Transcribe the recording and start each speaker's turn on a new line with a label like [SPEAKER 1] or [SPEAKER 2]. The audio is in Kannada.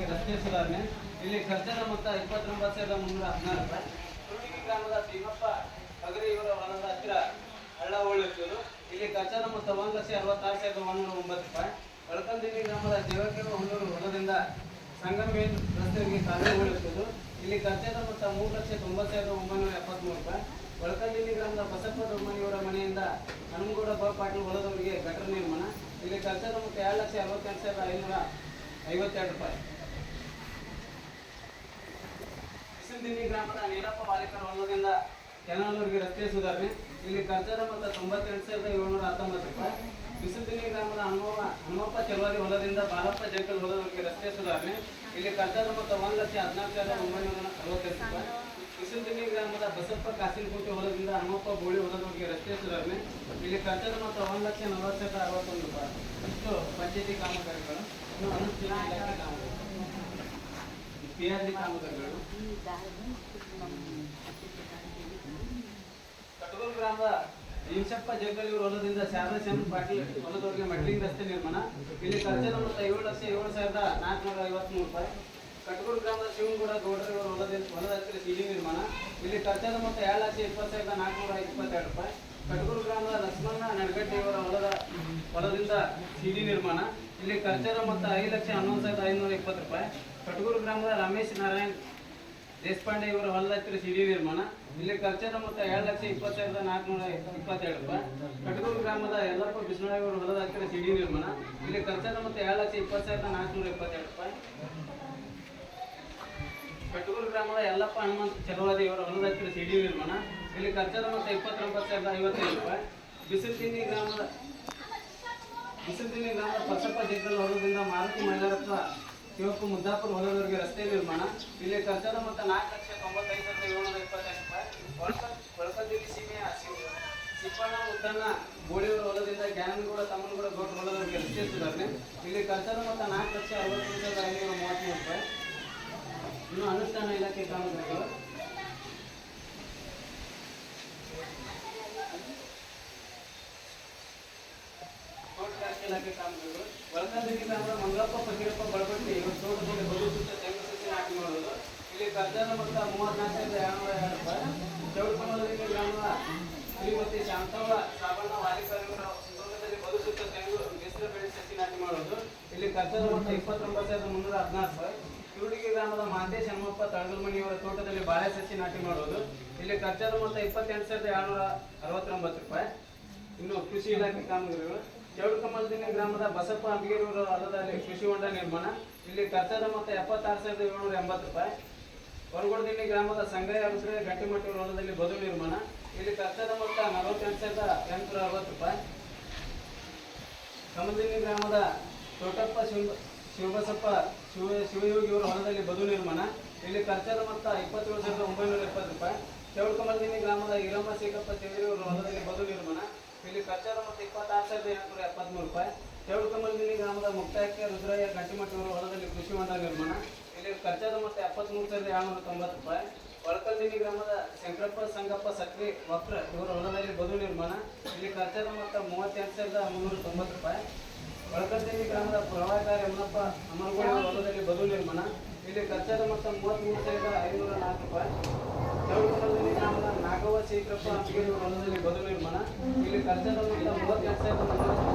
[SPEAKER 1] ಹೊಲದವರಿಗೆ ರಸ್ತೆ ಸುಧಾರಣೆ. ಇಲ್ಲಿ ಖರ್ಚದ ಮೊತ್ತ ಇಪ್ಪತ್ತೊಂಬತ್ತು ಸಾವಿರದ ಮುನ್ನೂರ ಹದಿನಾರು ರೂಪಾಯಿ ಗ್ರಾಮದ ಭೀಮಪ್ಪ ಹಗರಿ ಇವರ ಹೊಲದ ಹತ್ತಿರ ಹಳ್ಳ ಉಳಿಸುವುದು ಇಲ್ಲಿ ಖರ್ಚದ ಮೊತ್ತ ಒಂದು ಲಕ್ಷ ಅರವತ್ತಾರು ಸಾವಿರದ ಒಂದೂರ ಒಂಬತ್ತು ರೂಪಾಯಿ ಒಳಕಂದಿನಿ ಗ್ರಾಮದ ದೇವಕೇರು ಹೊನ್ನೂರು ಹೊಲದಿಂದ ಸಂಗಮೇನ್ ರಸ್ತೆಗೆ ಕಾಲುವೆ ಉಳಿಸುವುದು ಇಲ್ಲಿ ಖರ್ಚದ ಮೊತ್ತ ಮೂರು ಲಕ್ಷ ತೊಂಬತ್ತು ಸಾವಿರದ ಒಂಬೈನೂರ ಎಪ್ಪತ್ತ್ಮೂರು ರೂಪಾಯಿ ಒಳಕಂದಿನಿ ಗ್ರಾಮದ ಬಸಪ್ಪ ದೊಮ್ಮನಿಯವರ ಮನೆಯಿಂದ ಹನುಮಗೌಡ ಬ ಪಾಟೀಲ್ ಹೊಲದವರಿಗೆ ಘಟನೆ ನಿರ್ಮಾಣ. ಇಲ್ಲಿ ಖರ್ಚದ ಮೊತ್ತ ಎರಡು ಲಕ್ಷ ಅರವತ್ತೆಂಟು ಸಾವಿರದ ಐನೂರ ಐವತ್ತೆರಡು ರೂಪಾಯಿ. ಬಿಸಿಲ್ದಿನ್ನಿ ಗ್ರಾಮದ ನೀಲಪ್ಪ ಬಾಲಿಕರ ಹೊಲದಿಂದ ಕೆನಾಲೂರಿಗೆ ರಸ್ತೆ ಸುಧಾರಣೆ. ಇಲ್ಲಿ ಖರ್ಚಾದ ಮೊತ್ತ ತೊಂಬತ್ತೆಂಟು ಸಾವಿರದ ಏಳ್ನೂರ ಹತ್ತೊಂಬತ್ತು ರೂಪಾಯಿ ಬಿಸಿಲ್ದಿನ್ನಿ ಗ್ರಾಮದ ಹನುಮ ಹನುಮಪ್ಪ ಚೆಲುವಾರಿ ಹೊಲದಿಂದ ಬಾಲಪ್ಪ ಜಂಕಲ್ ಹೊಲದವರಿಗೆ ರಸ್ತೆ ಸುಧಾರಣೆ. ಇಲ್ಲಿ ಖರ್ಚಾದ ಮೊತ್ತ ಒಂದು ಲಕ್ಷ ಹದಿನಾಲ್ಕು ಸಾವಿರದ ಒಂಬೈನೂರ ಅರವತ್ತೆಂಟು ರೂಪಾಯಿ ಬಿಸಿಲ್ದಿನ್ನಿ ಗ್ರಾಮದ ಬಸಪ್ಪ ಕಾಸಿನಕೋಟೆ ಹೊಲದಿಂದ ಹನುಮಪ್ಪ ಬೋಳಿ ಹೊಲದವರಿಗೆ ರಸ್ತೆ ಸುಧಾರಣೆ. ಇಲ್ಲಿ ಖರ್ಚಾದ ಮೊತ್ತ ಒಂದು ಲಕ್ಷ ನಲವತ್ತು ಸಾವಿರದ ಅರವತ್ತೊಂದು ರೂಪಾಯಿ. ಇಷ್ಟು ಪಂಚಾಯತಿ ಕಾಮಗಾರಿಗಳು. ಇನ್ನು ಅನುಷ್ಠಾನ ಕಾಮಗಾರಿ. ಪಿ ಆರ್ ಡಿ ಗ್ರಾಮದ ಇಂಶಪ್ಪ ಜಗ್ಗಲಿ ಹೊಲದಿಂದ ಶಾರದಾ ಚಂದ್ರ ಪಾಟೀಲ್ ಹೊಲದವರಿಗೆ ಮೆಟ್ಲಿಂಗ್ ರಸ್ತೆ ನಿರ್ಮಾಣ. ಇಲ್ಲಿ ಖರ್ಚು ಮೊತ್ತ ಏಳು ಲಕ್ಷ ಏಳು ಸಾವಿರದ ನಾಲ್ಕುನೂರ ಐವತ್ಮೂರು ರೂಪಾಯಿ. ಕಟಗೋಲ್ ಗ್ರಾಮದ ಶಿವನಗೌಡ ಗೌಡರ ಇವರ ಹೊಲದಿಂದ ಹೊಲದ ಹತ್ತಿರ ಸಿಡಿ ನಿರ್ಮಾಣ. ಇಲ್ಲಿ ಖರ್ಚು ಮೊತ್ತ ಏಳು ಲಕ್ಷ ಇಪ್ಪತ್ತು ಸಾವಿರದ ನಾಲ್ಕುನೂರ ಇಪ್ಪತ್ತೆರಡು ರೂಪಾಯಿ. ಕಟಗೋಲ್ ಗ್ರಾಮದ ಲಕ್ಷ್ಮಣ ನಡಗಟ್ಟಿಯವರ ಹೊಲದ ಹೊಲದಿಂದ ಸಿಡಿ ನಿರ್ಮಾಣ. ಇಲ್ಲಿ ಖರ್ಚರ ಮೊತ್ತ ಐದು ಲಕ್ಷ ಹನ್ನೊಂದು ಸಾವಿರದ ಐನೂರ ಇಪ್ಪತ್ತು ರೂಪಾಯಿ. ಕಟಗೂರು ಗ್ರಾಮದ ರಮೇಶ್ ನಾರಾಯಣ್ ದೇಶಪಾಂಡೆ ಇವರ ಹೊಲದ ಹತ್ತಿರ ಸಿಡಿ ನಿರ್ಮಾಣ. ಇಲ್ಲಿ ಖರ್ಚರ ಮೊತ್ತ ಎರಡು ಲಕ್ಷ ಇಪ್ಪತ್ತು ಸಾವಿರದ ನಾಲ್ಕುನೂರ ಇಪ್ಪತ್ತೆರಡು ರೂಪಾಯಿ. ಕಟಗೂರು ಗ್ರಾಮದ ಯಲ್ಲಪ್ಪ ಬಿಸ್ನಾಳ್ ಇವರ ಹೊಲದ ಹತ್ತಿರ ಸಿಡಿ ನಿರ್ಮಾಣ. ಇಲ್ಲಿ ಖರ್ಚರ ಮೊತ್ತ ಎರಡು ಲಕ್ಷ ಇಪ್ಪತ್ತು ಸಾವಿರದ ನಾಲ್ಕುನೂರ ಇಪ್ಪತ್ತೆರಡು ರೂಪಾಯಿ. ಕಟಗೂರು ಗ್ರಾಮದ ಯಲ್ಲಪ್ಪ ಹನುಮಂತ ಚಲವಾದಿ ಇವರ ಹೊಲದ ಹತ್ತಿರ ಸಿಡಿ ನಿರ್ಮಾಣ. ಇಲ್ಲಿ ಖರ್ಚರ ಮೊತ್ತ ಇಪ್ಪತ್ತೊಂಬತ್ತು ಸಾವಿರದ ಐವತ್ತೈದು ರೂಪಾಯಿ. ಬಿಸಿಲ್ತಿನ್ನಿ ಗ್ರಾಮದ ಬಿಸಿಲ್ತಿನ್ನಿ ಗ್ರಾಮದ ಬಸಪ್ಪ ಜಗ್ಗಲ್ ಹೊಲದಿಂದ ಮಾರುತಿ ಹತ್ರ ಶಿವಪ್ಪ ಮುದ್ದಾಪುರ ಹೊಲದವರೆಗೆ ರಸ್ತೆ ನಿರ್ಮಾಣ. ಇಲ್ಲಿ ಖರ್ಚಾದ ಮೊತ್ತ ನಾಲ್ಕು ಲಕ್ಷ ತೊಂಬತ್ತೈದು ಸಾವಿರದ ಏಳ್ನೂರ ಇಪ್ಪತ್ತೈದು ರೂಪಾಯಿ. ಒಳಕ ಒಳಕದಿಲ್ಲಿ ಸೀಮೆಯ ಸಿಪ್ಪಣ್ಣ ಮುದ್ದಣ್ಣ ಗೋಳಿಯವರ ಹೊಲದಿಂದ ಜ್ಞಾನಗೌಡ ತಮ್ಮನಗೌಡ ಗೌಡ್ರ ಹೊಲದವರೆಗೆ ರಸ್ತೆ ಸುಧಾರಣೆ ಇಲ್ಲಿ ಖರ್ಚಾದ ಮೊತ್ತ ನಾಲ್ಕು ಲಕ್ಷ ಅರವತ್ತೈದು ಸಾವಿರದ ಐನೂರ ಮೂವತ್ತ್ಮೂರು ರೂಪಾಯಿ. ಇನ್ನು ಅನುಷ್ಠಾನ ಇಲಾಖೆ ಕಾಮಗಾರಿಗಳು. ಇಲಾಖೆ ಕಾಮಗಾರಿಗಳು ಒಳಕಂದಿಗೆ ಅಂದ್ರೆ ಮಂಗಪ್ಪ ಫಕೀರಪ್ಪ ಬಳಪಟ್ಟಿ ಇವರು ತೋಟದಲ್ಲಿ ಬದು ಸುತ್ತ ತೆಂಗು ಸಸಿ ನಾಟಿ ಮಾಡುವುದು ಇಲ್ಲಿ ಕರ್ಜನ ಮಟ್ಟ ಮೂವತ್ನಾಲ್ಕರಿಂದ ಏಳ್ನೂರ ಎರಡು ರೂಪಾಯಿ. ಚೌಡಕಮಲದಲ್ಲಿ ಗ್ರಾಮದ ಶ್ರೀಮತಿ ಶಾಂತವ್ವ, ಸಾಬಣ್ಣ ವಾಲಿಕರ್ ಇವರ ತೋಟದಲ್ಲಿ ಬದು ತೆಂಗು ಮಿಶ್ರ ಬೆಳೆ ಸಸಿ ನಾಟಿ ಮಾಡುವುದು ಇಲ್ಲಿ ಕರ್ಜನ ಮಟ್ಟ ಇಪ್ಪತ್ತೊಂಬತ್ತು ಸಾವಿರದ ಮುನ್ನೂರ ಹದಿನಾರು ರೂಪಾಯಿ. ಕುರುಡಿಗೆ ಗ್ರಾಮದ ಮಹಂತೇಶ್ ಹನುಮಪ್ಪ ತಳಗಲ್ಮಣಿಯವರ ತೋಟದಲ್ಲಿ ಬಾಳೆ ಸಸಿ ನಾಟಿ ಮಾಡುವುದು ಇಲ್ಲಿ ಖರ್ಚಾದ ಮೊತ್ತ ಇಪ್ಪತ್ತೆಂಟು ಸಾವಿರದ ಏಳ್ನೂರ ಅರವತ್ತೊಂಬತ್ತು ರೂಪಾಯಿ. ಇನ್ನು ಕೃಷಿ ಇಲಾಖೆ ಕಾಮಗಾರಿಗಳು ಚೌಡಕಮಲದಿನ ಗ್ರಾಮದ ಬಸಪ್ಪ ಅಂಬಿಗೇರವರ ಹೊಲದಲ್ಲಿ ಕೃಷಿ ಹೊಂಡ ನಿರ್ಮಾಣ. ಇಲ್ಲಿ ಖರ್ಚಾದ ಮೊತ್ತ ಎಪ್ಪತ್ತಾರು ಸಾವಿರದ ಏಳ್ನೂರ ಎಂಬತ್ತು ರೂಪಾಯಿ. ಹೊರಗೋಡದಿನ್ನಿ ಗ್ರಾಮದ ಸಂಗಯ್ಯ ಅರಸರೆ ಗಟ್ಟಿಮಟ್ಟಿಯವರ ಹೊಲದಲ್ಲಿ ಬದು ನಿರ್ಮಾಣ. ಇಲ್ಲಿ ಖರ್ಚಾದ ಮೊತ್ತ ನಲವತ್ತೆಂಟು ಸಾವಿರದ ಎಂಟುನೂರ ಅರವತ್ತು ರೂಪಾಯಿ. ಕಮಲದಿನ್ನಿ ಗ್ರಾಮದ ತೋಟಪ್ಪ ಶಿವ ಶಿವಬಸಪ್ಪ ಶಿವ ಶಿವಯೋಗಿಯವರ ಹೊಲದಲ್ಲಿ ಬದು ನಿರ್ಮಾಣ. ಇಲ್ಲಿ ಖರ್ಚಾದ ಮೊತ್ತ ಇಪ್ಪತ್ತೇಳು ಸಾವಿರದ ಒಂಬೈನೂರ ಎಪ್ಪತ್ತು ರೂಪಾಯಿ. ಚೌಡಕಮಲದಿನ್ನಿ ಗ್ರಾಮದ ಈರಮ್ಮ ಶೇಖಪ್ಪ ಚೌಧರಿಯವರ ಹೊಲದಲ್ಲಿ ಬದು ನಿರ್ಮಾಣ. ಇಲ್ಲಿ ಮತ್ತು ಇಪ್ಪತ್ತಾರು ಸಾವಿರದ ಎಂಟುನೂರ ಎಪ್ಪತ್ತ್ಮೂರು ರೂಪಾಯಿ. ಚೌಡಕಮಲದಿನ್ನಿ ಗ್ರಾಮದ ಮುಕ್ತಾಯಕ್ಕೆ ರುದ್ರಯ್ಯ ಗಂಟಿಮಠವರ ಹೊಲದಲ್ಲಿ ಕೃಷಿ ಹೊಂಡ ನಿರ್ಮಾಣ. ಇಲ್ಲಿ ಖರ್ಚದ ಮತ್ತು ಎಪ್ಪತ್ತ್ಮೂರು ಸಾವಿರದ ಏಳ್ನೂರ ತೊಂಬತ್ತು ರೂಪಾಯಿ. ಒಳಕಲ್ದಿನಿ ಗ್ರಾಮದ ಶಂಕರಪ್ಪ ಸಂಗಪ್ಪ ಸಕ್ರಿ ವಕ್ರ ಇವರ ಹೊಲದಲ್ಲಿ ಬದು ನಿರ್ಮಾಣ. ಇಲ್ಲಿ ಖರ್ಚದ ಮತ್ತು ಮೂವತ್ತೆಂಟು ಸಾವಿರದ ಮುನ್ನೂರ ತೊಂಬತ್ತು ರೂಪಾಯಿ. ಒಳಕಲ್ದಿನಿ ಗ್ರಾಮದ ಪ್ರವಾಹಕಾರ ಯಮನಪ್ಪ ಅಮರಗೋಳ ಹೊಲದಲ್ಲಿ ಬದು ನಿರ್ಮಾಣ. ಇಲ್ಲಿ ಖರ್ಚದ ಮತ್ತು ಮೂವತ್ತ್ಮೂರು ಸಾವಿರದ ಐನೂರ ನಾಲ್ಕು ರೂಪಾಯಿ. ಚೌಡಕಲ್ದಿನಿ ಗ್ರಾಮದ ನಾಗವ ಇವರ ಹೊಲದಲ್ಲಿ ಬದು ನಿರ್ಮಾಣ. ಮೊತ್ತ ಮೂವತ್ತೆಂಟು ಸಾವಿರದ